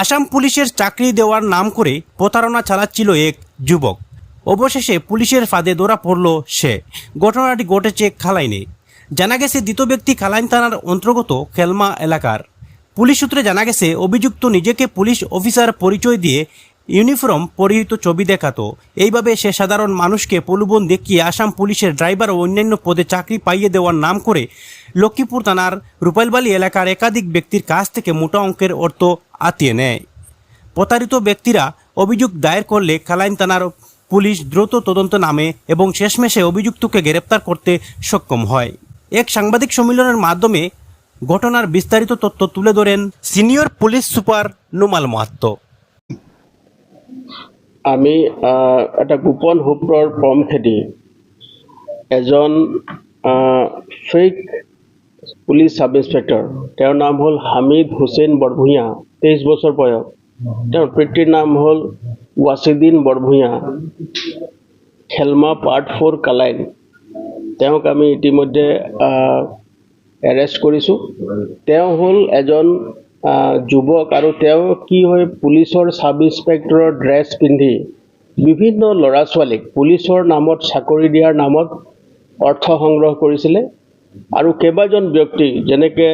আসাম পুলিশের চাকরি দেওয়ার নাম করে প্রতারণা চালাচ্ছিল এক যুবক। অবশেষে পুলিশের ফাঁদে ধরা পড়ল সে। ঘটনাটি ঘটেছে খালাইনে। জানা গেছে দ্বিতীয় ব্যক্তি খালাইন থানার অন্তর্গত খেলমা এলাকার। পুলিশ সূত্রে জানা গেছে, অভিযুক্ত নিজেকে পুলিশ অফিসার পরিচয় দিয়ে ইউনিফর্ম পরিহিত ছবি দেখাতো। এইভাবে সে সাধারণ মানুষকে প্রলোভন দেখিয়ে আসাম পুলিশের ড্রাইভার ও অন্যান্য পদে চাকরি পাইয়ে দেওয়ার নাম করে লক্ষ্মীপুর থানার রূপাইলবালি এলাকার একাধিক ব্যক্তির কাছ থেকে মোটা অঙ্কের অর্থ আতিয়ে নেয়। প্রতারিত ব্যক্তিরা অভিযোগ দায়ের করলে খালাইন থানার পুলিশ দ্রুত তদন্ত নামে এবং শেষমেশে অভিযুক্তকে গ্রেপ্তার করতে সক্ষম হয়। এক সাংবাদিক সম্মেলনের মাধ্যমে ঘটনার বিস্তারিত তথ্য তুলে ধরেন সিনিয়র পুলিশ সুপার নুমাল মাহাত্ম আমি এটা গোপন সূত্ৰৰ পম খেদি এজন ফেক পুলিচ ছাব ইনস্পেক্টৰ তেওঁৰ নাম হ'ল হামিদ হুছেইন বৰভূঞা। তেইছ বছৰ বয়স। তেওঁৰ পিতৃৰ নাম হ'ল Wasiddin Barbhuiya. Khelma part four Kalain. তেওঁক আমি ইতিমধ্যে এৰেষ্ট কৰিছোঁ। তেওঁ হ'ল এজন যুৱক আৰু তেওঁ কি হয় পুলিচৰ ছাব ইনস্পেক্টৰৰ ড্ৰেছ পিন্ধি বিভিন্ন ল'ৰা ছোৱালীক পুলিচৰ নামত চাকৰি দিয়াৰ নামত অৰ্থ সংগ্ৰহ কৰিছিলে। আৰু কেইবাজন ব্যক্তি যেনেকৈ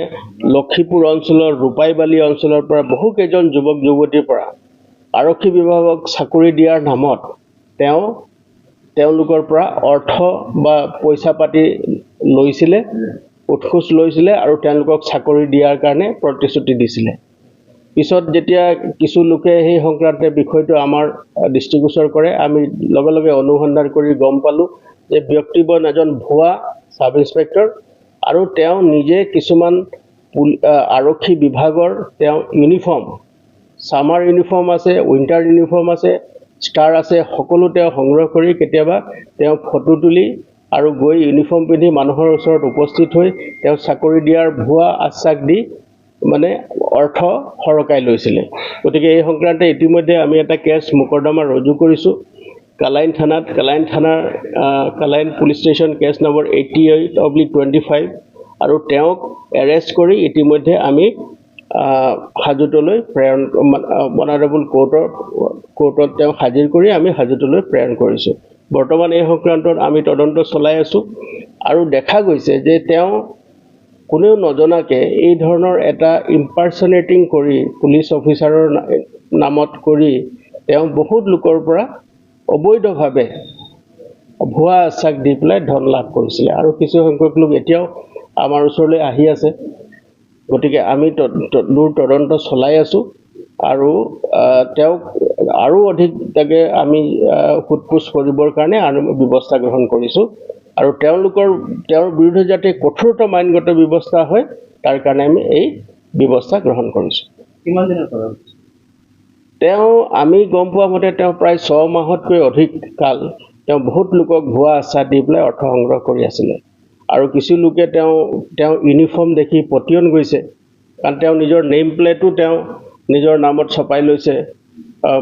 লক্ষীপুৰ অঞ্চলৰ ৰূপাইবালি অঞ্চলৰ পৰা বহুকেইজন যুৱক যুৱতীৰ পৰা আৰক্ষী বিভাগক চাকৰি দিয়াৰ নামত তেওঁ তেওঁলোকৰ পৰা অৰ্থ বা পইচা পাতি লৈছিলে উৎখোজ লৈছিলে আৰু তেওঁলোকক চাকৰি দিয়াৰ কাৰণে প্ৰতিশ্ৰুতি দিছিলে। পিছত যেতিয়া কিছু লোকে সেই সংক্ৰান্তে বিষয়টো আমাৰ দৃষ্টিগোচৰ কৰে আমি লগে লগে অনুসন্ধান কৰি গম পালোঁ যে ব্যক্তিজন এজন ভুৱা ছাব ইনস্পেক্টৰ আৰু তেওঁ নিজে কিছুমান আৰক্ষী বিভাগৰ তেওঁ ইউনিফৰ্ম ছামাৰ ইউনিফৰ্ম আছে উইণ্টাৰ ইউনিফৰ্ম আছে ষ্টাৰ আছে সকলো তেওঁ সংগ্ৰহ কৰি কেতিয়াবা তেওঁ ফটো তুলি আৰু গৈ ইউনিফৰ্ম পিন্ধি মানুহৰ ওচৰত উপস্থিত হৈ তেওঁ চাকৰি দিয়াৰ ভুৱা আশ্বাস দি মানে অৰ্থ সৰকাই লৈছিলে। গতিকে এই সংক্ৰান্তে ইতিমধ্যে আমি এটা কেছ মোকৰ্দমা ৰুজু কৰিছোঁ। কালাইন থানাত কালাইন থানাৰ Kalain police station case number eighty eight oblique twenty five আৰু তেওঁক এৰেষ্ট কৰি ইতিমধ্যে আমি হাজোতলৈ প্ৰেৰণ অনাৰেবল কোৰ্টৰ কোৰ্টত তেওঁক হাজিৰ কৰি আমি হাজোতলৈ প্ৰেৰণ কৰিছোঁ। বৰ্তমান এই সংক্ৰান্তত আমি তদন্ত চলাই আছোঁ আৰু দেখা গৈছে যে তেওঁ কোনেও নজনাকৈ এই ধৰণৰ এটা ইম্পাৰ্চনেটিং কৰি পুলিচ অফিচাৰৰ নামত কৰি তেওঁ বহুত লোকৰ পৰা অবৈধভাৱে ভুৱা আশ্বাস দি পেলাই ধন লাভ কৰিছিলে। আৰু কিছু সংখ্যক লোক এতিয়াও আমাৰ ওচৰলৈ আহি আছে। গতিকে আমি দূৰ তদন্ত চলাই আছোঁ। আৰু তেওঁক আৰু অধিক তাকে আমি আহ, সোধ-পোছ কৰিবৰ কাৰণে আৰু ব্যৱস্থা গ্ৰহণ কৰিছোঁ। আৰু তেওঁলোকৰ তেওঁৰ বিৰুদ্ধে যাতে কঠোৰতম আইনগত ব্যৱস্থা হয় তাৰ কাৰণে আমি এই ব্যৱস্থা গ্ৰহণ কৰিছোঁ। কিমান দিনৰ তেওঁ আমি গম পোৱা মতে তেওঁ প্ৰায় ছমাহতকৈ অধিক কাল তেওঁ বহুত লোকক ভুৱা আশ্বাস দি পেলাই অৰ্থ সংগ্ৰহ কৰি আছিলে। আৰু কিছু লোকে তেওঁ তেওঁ ইউনিফৰ্ম দেখি পতিয়ন গৈছে। কাৰণ তেওঁ নিজৰ নেইম প্লেটো তেওঁ নিজৰ নামত ছপাই লৈছে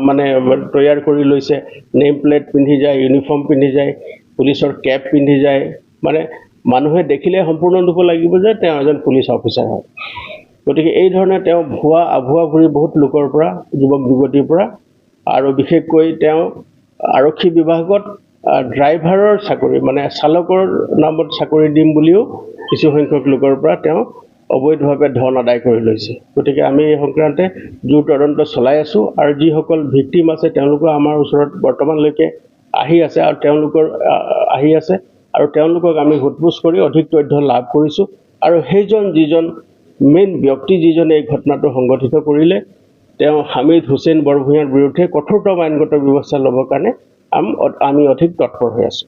মানে তৈয়াৰ কৰি লৈছে। নেইম প্লেট পিন্ধি যায় ইউনিফৰ্ম পিন্ধি যায় পুলিচৰ কেপ পিন্ধি যায়। মানে মানুহে দেখিলে সম্পূৰ্ণ দিব লাগিব যে তেওঁ এজন পুলিচ অফিচাৰ হয়। গতিকে এই ধৰণে তেওঁ ভুৱা আভুৱা ভুৰি বহুত লোকৰ পৰা যুৱক যুৱতীৰ পৰা আৰু বিশেষকৈ তেওঁ আৰক্ষী বিভাগত ড্ৰাইভাৰৰ চাকৰি মানে চালকৰ নামত চাকৰি দিম বুলিও কিছু সংখ্যক লোকৰ পৰা তেওঁ অবৈধভাৱে ধন আদায় কৰি লৈছে। গতিকে আমি এই সংক্ৰান্তে জোৰ তদন্ত চলাই আছোঁ আৰু যিসকল ভিক্টিম আছে তেওঁলোকো আমাৰ ওচৰত বৰ্তমানলৈকে আহি আছে আৰু তেওঁলোকৰ আহ, আছে আৰু তেওঁলোকক আমি সোধ-পোছ কৰি অধিক তথ্য লাভ কৰিছোঁ। আৰু সেইজন যিজন মেইন ব্যক্তি যিজনে এই ঘটনাটো সংঘটিত কৰিলে তেওঁ হামিদ হুছেইন বৰভূঞাৰ বিৰুদ্ধে কঠোৰতম আইনগত ব্যৱস্থা ল'বৰ কাৰণে আম- অধিক তৎপৰ হৈ আছোঁ।